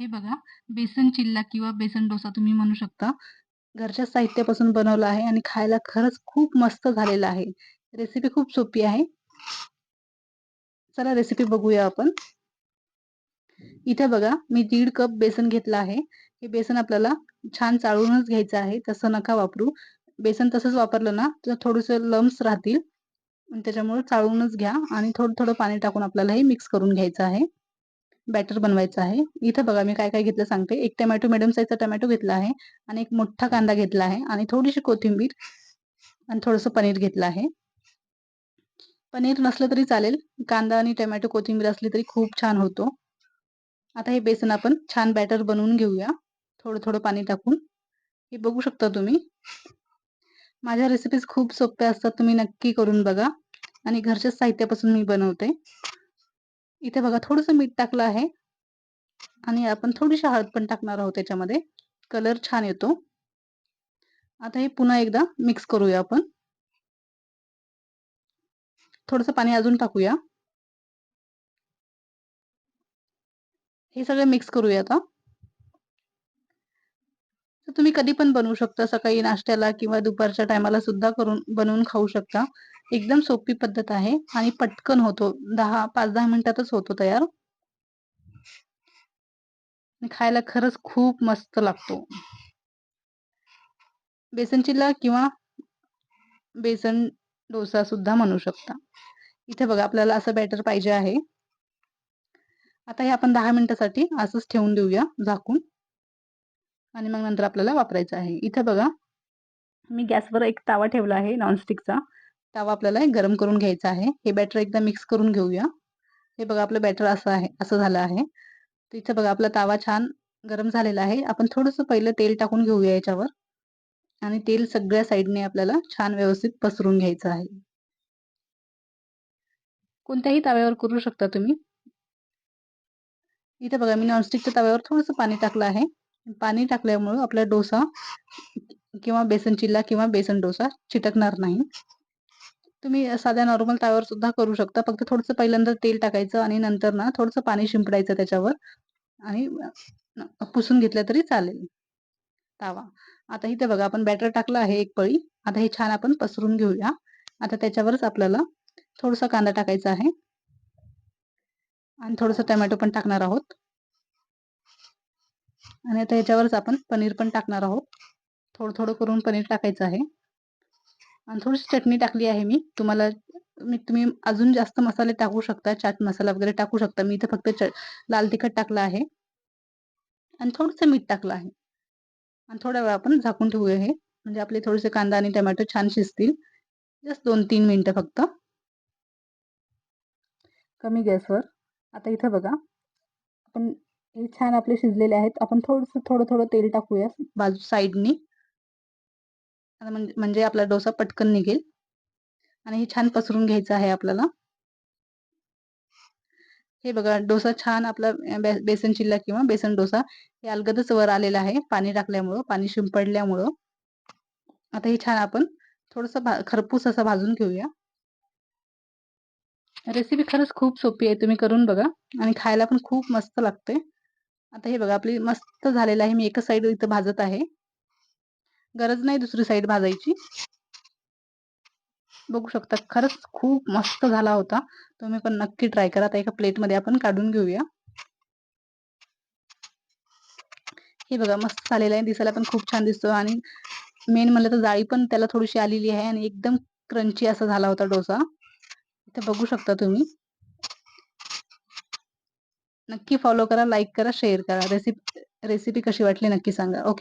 हे बघा, बेसन चिल्ला किंवा बेसन डोसा तुम्ही म्हणू शकता. घरच्या साहित्यापासून बनवला आहे आणि खायला खरंच खूप मस्त झालेला आहे. रेसिपी खूप सोपी आहे. चला रेसिपी बघूया आपण. इथे बघा, मी दीड कप बेसन घेतलं आहे. हे बेसन आपल्याला छान चाळूनच घ्यायचं आहे. तसं नका वापरू. बेसन तसंच वापरलं ना, तर थोडेसे लम्स राहतील. त्याच्यामुळे चाळूनच घ्या आणि थोडं-थोडं पाणी टाकून आपल्याला हे मिक्स करून घ्यायचं आहे. बॅटर बनवायचं आहे. इथं बघा मी काय-काय घेतलं सांगते. एक टोमॅटो मीडियम साईजचा टोमॅटो घेतला आहे आणि एक मोठा कांदा घेतला आहे आणि थोडीशी कोथिंबीर आणि थोडंसं पनीर घेतलं आहे. पनीर नसलं तरी चालेल. कांदा आणि टोमॅटो, कोथिंबीर असली तरी खूप छान होतो. आता हे बेसन आपण छान बॅटर बनवून घेऊया. थोडं-थोडं पाणी टाकून. हे बघू शकता तुम्ही. माझ्या रेसिपीज खूप सोप्या असतात. तुम्ही नक्की करून बघा आणि घरच्याच साहित्यापासून मी बनवते. इथे बघा थोडंसं मीठ टाकलं आहे आणि आपण थोडीशी हळद पण टाकणार आहोत त्याच्यामध्ये. कलर छान येतो. आता हे पुन्हा एकदा मिक्स करूया आपण. थोडंसं पाणी अजून टाकूया. हे सगळं मिक्स करूया आता. तुम्ही कधी पण बनवू शकता. सकाळी नाश्त्याला किंवा दुपारच्या टायमाला सुद्धा करून बनवून खाऊ शकता. एकदम सोपी पद्धत आहे आणि पटकन होतो. दहा पाच दहा मिनिटातच होतो तयार. खायला खरंच खूप मस्त लागतो. बेसन चिल्ला किंवा बेसन डोसा सुद्धा म्हणू शकता. इथे बघा आपल्याला असं बॅटर पाहिजे आहे. आता हे आपण दहा मिनिटासाठी असंच ठेवून देऊया झाकून. आणि मग नंतर आपल्याला वापरायचं आहे. इथे बघा, मी गॅसवर एक तावा ठेवला आहे नॉनस्टिकचा. तवा आपल्याला गरम करून घ्यायचा आहे. हे बॅटर एकदा मिक्स करून घेऊया. हे बघा आपलं बॅटर असं आहे असं झालं आहे. तर इथं बघा आपला तावा छान गरम झालेला आहे. आपण थोडंसं पहिलं तेल टाकून घेऊया याच्यावर आणि तेल सगळ्या साईडने आपल्याला छान व्यवस्थित पसरून घ्यायचं आहे. कोणत्याही तव्यावर करू शकता तुम्ही. इथे बघा मी नॉनस्टिकच्या तव्यावर थोडंसं पाणी टाकलं आहे. पाणी टाकल्यामुळं आपला डोसा किंवा बेसन चिल्ला किंवा बेसन डोसा चिटकणार नाही. तुम्ही साध्या नॉर्मल तव्यावर सुद्धा करू शकता. फक्त थोडंसं पहिल्यांदा तेल टाकायचं आणि नंतर ना थोडंसं पाणी शिंपडायचं त्याच्यावर आणि पुसून घेतलं तरी चालेल तवा. आता इथे बघा आपण बॅटर टाकलं आहे एक पळी. आता हे छान आपण पसरून घेऊया. आता त्याच्यावरच आपल्याला थोडासा कांदा टाकायचा आहे. आणि थोडंसं टोमॅटो पण टाकणार आहोत. आणि आता ह्याच्यावरच आपण पनीर पण टाकणार आहोत. थोडं-थोडं करून पनीर टाकायचं आहे. आणि थोडीशी चटणी टाकली आहे मी. तुम्हाला मी तुम्ही अजून जास्त मसाले टाकू शकता. चाट मसाला वगैरे टाकू शकता. मी इथे फक्त लाल तिखट टाकलं आहे. आणि थोडंसं मीठ टाकलं आहे. आणि थोड्या वेळ आपण झाकून ठेवूया हे. म्हणजे आपले थोडेसे कांदा आणि टमॅटो छान शिजतील. जस्ट 2-3 मिनिटं फक्त. कमी गॅसवर. आता इथं बघा, आपण हे छान आपले शिजलेले आहेत. आपण थोडंसं थोडं-थोडं तेल टाकूया बाजू साईडनी. म्हणजे म्हणजे आपला डोसा पटकन निघेल. आणि हे छान पसरून घ्यायचं आहे आपल्याला. हे बघा डोसा छान आपला बेसन चिल्ला किंवा बेसन डोसा हे अलगदच वर आलेला आहे पाणी टाकल्यामुळं, पाणी शिंपडल्यामुळं. आता हे छान आपण थोडस खरपूस असं भाजून घेऊया. रेसिपी खरंच खूप सोपी आहे. तुम्ही करून बघा आणि खायला पण खूप मस्त लागते. आता हे बघा आपली मस्त झालेलं आहे. मी एका साईड इथं भाजत आहे. गरज नाही दुसरी साईड भाजायची. बघू शकता खरंच खूप मस्त झाला होता. तुम्ही पण नक्की ट्राय करा. आता एका प्लेटमध्ये आपण काढून घेऊया. हे बघा मस्त झालेलं आहे. दिसायला पण खूप छान दिसतो आणि मेन म्हणलं तर जाळी पण त्याला थोडीशी आलेली आहे आणि एकदम क्रंची असा झाला होता डोसा. इथे बघू शकता तुम्ही. नक्की फॉलो करा, लाईक करा, शेअर करा. रेसिपी रेसिपी कशी वाटली नक्की सांगा. ओके.